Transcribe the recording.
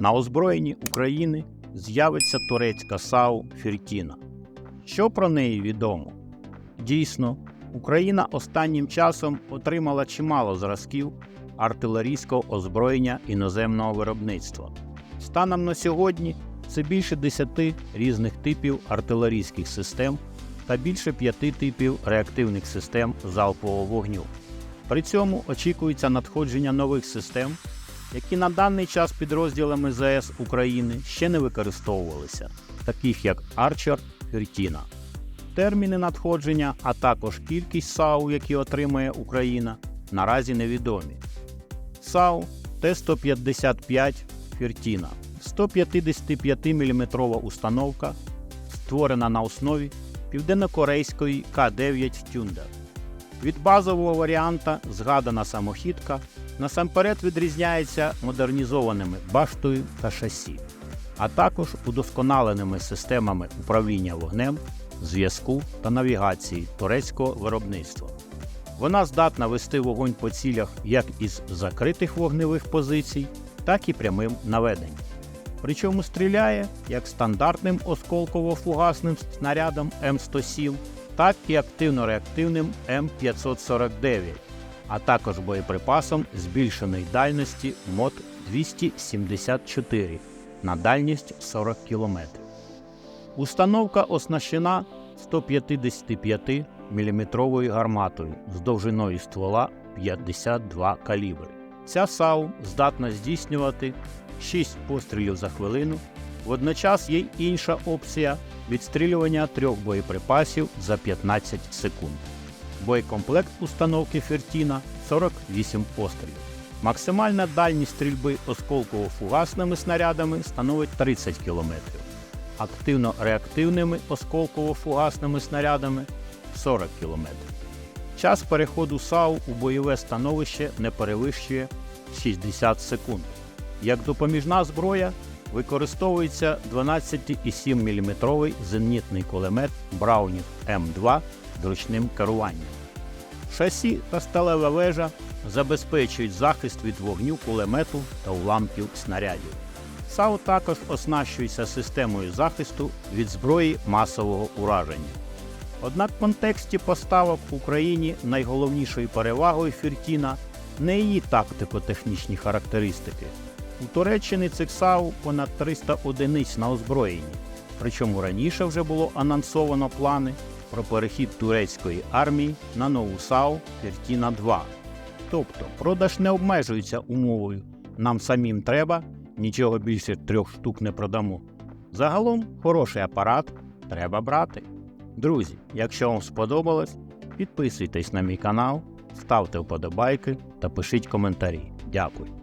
на озброєнні України з'явиться турецька САУ Фіртіна. Що про неї відомо? Дійсно, Україна останнім часом отримала чимало зразків артилерійського озброєння іноземного виробництва. Станом на сьогодні це більше 10 різних типів артилерійських систем та більше 5 типів реактивних систем залпового вогню. При цьому очікується надходження нових систем, які на даний час підрозділами ЗС України ще не використовувалися, таких як Арчер Фіртіна. Терміни надходження, а також кількість САУ, які отримає Україна, наразі невідомі. САУ Т-155 Фіртіна 155 мм установка, створена на основі південнокорейської К-9 Тюндер. Від базового варіанта згадана самохідка насамперед відрізняється модернізованими баштою та шасі, а також удосконаленими системами управління вогнем, зв'язку та навігації турецького виробництва. Вона здатна вести вогонь по цілях як із закритих вогневих позицій, так і прямим наведенням. Причому стріляє як стандартним осколково-фугасним снарядом М107, так і активно-реактивним М549, а також боєприпасом збільшеної дальності МОД 274 на дальність 40 км. Установка оснащена 155 мм гарматою з довжиною ствола 52 калібри. Ця САУ здатна здійснювати 6 пострілів за хвилину. Водночас є інша опція відстрілювання трьох боєприпасів за 15 секунд. Боєкомплект установки Фертіна 48 пострілів. Максимальна дальність стрільби осколково-фугасними снарядами становить 30 км, активно-реактивними осколково-фугасними снарядами 40 км. Час переходу САУ у бойове становище не перевищує 60 секунд. Як допоміжна зброя використовується 12,7 мм зенітний кулемет Браунінг М2 з ручним керуванням. Шасі та сталева вежа забезпечують захист від вогню кулемету та уламків снарядів. САУ також оснащується системою захисту від зброї масового ураження. Однак в контексті поставок в Україні найголовнішою перевагою Фіртіна не її тактико-технічні характеристики. У Туреччини цих САУ понад 300 одиниць на озброєнні, причому раніше вже було анонсовано плани про перехід турецької армії на нову САУ Фіртіна 2. Тобто продаж не обмежується умовою нам самим треба, нічого більше трьох штук не продамо. Загалом хороший апарат треба брати. Друзі, якщо вам сподобалось, підписуйтесь на мій канал, ставте вподобайки та пишіть коментарі. Дякую.